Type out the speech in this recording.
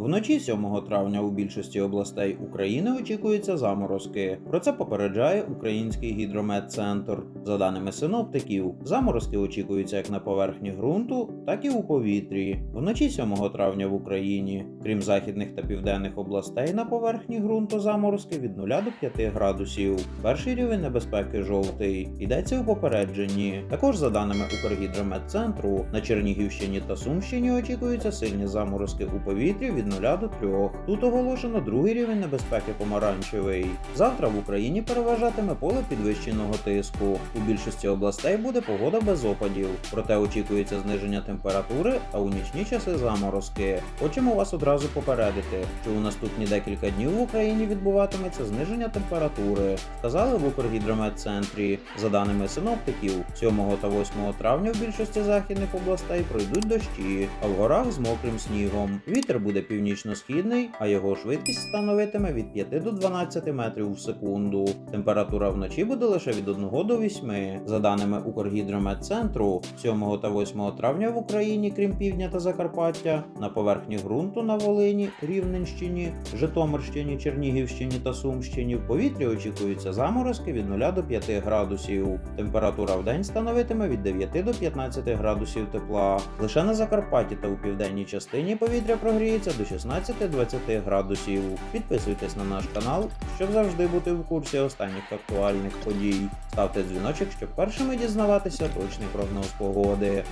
Вночі 7 травня у більшості областей України очікуються заморозки. Про це попереджає Український гідрометцентр. За даними синоптиків, заморозки очікуються як на поверхні ґрунту, так і у повітрі. Вночі 7 травня в Україні, крім західних та південних областей, на поверхні ґрунту заморозки від 0 до 5 градусів. Перший рівень небезпеки жовтий. Йдеться у попередженні. Також за даними Укргідрометцентру, на Чернігівщині та Сумщині очікуються сильні заморозки у повітрі від 0 до 3. Тут оголошено другий рівень небезпеки помаранчевий. Завтра в Україні переважатиме поле підвищеного тиску. У більшості областей буде погода без опадів, проте очікується зниження температури, а у нічні часи заморозки. Хочемо вас одразу попередити, що у наступні декілька днів в Україні відбуватиметься зниження температури, сказали в Укргідрометцентрі. За даними синоптиків, 7 та 8 травня в більшості західних областей пройдуть дощі, а в горах з мокрим снігом. Вітер буде північно-східний, а його швидкість становитиме від 5 до 12 метрів в секунду. Температура вночі буде лише від 1 до 8. За даними Укргідрометцентру, 7 та 8 травня в Україні, крім півдня та Закарпаття, на поверхні ґрунту на Волині, Рівненщині, Житомирщині, Чернігівщині та Сумщині в повітрі очікуються заморозки від 0 до 5 градусів. Температура в день становитиме від 9 до 15 градусів тепла. Лише на Закарпатті та у південній частині повітря прогріється до 16-20 градусів. Підписуйтесь на наш канал, щоб завжди бути в курсі останніх актуальних подій. Ставте дзвіночок, щоб першими дізнаватися точний прогноз погоди.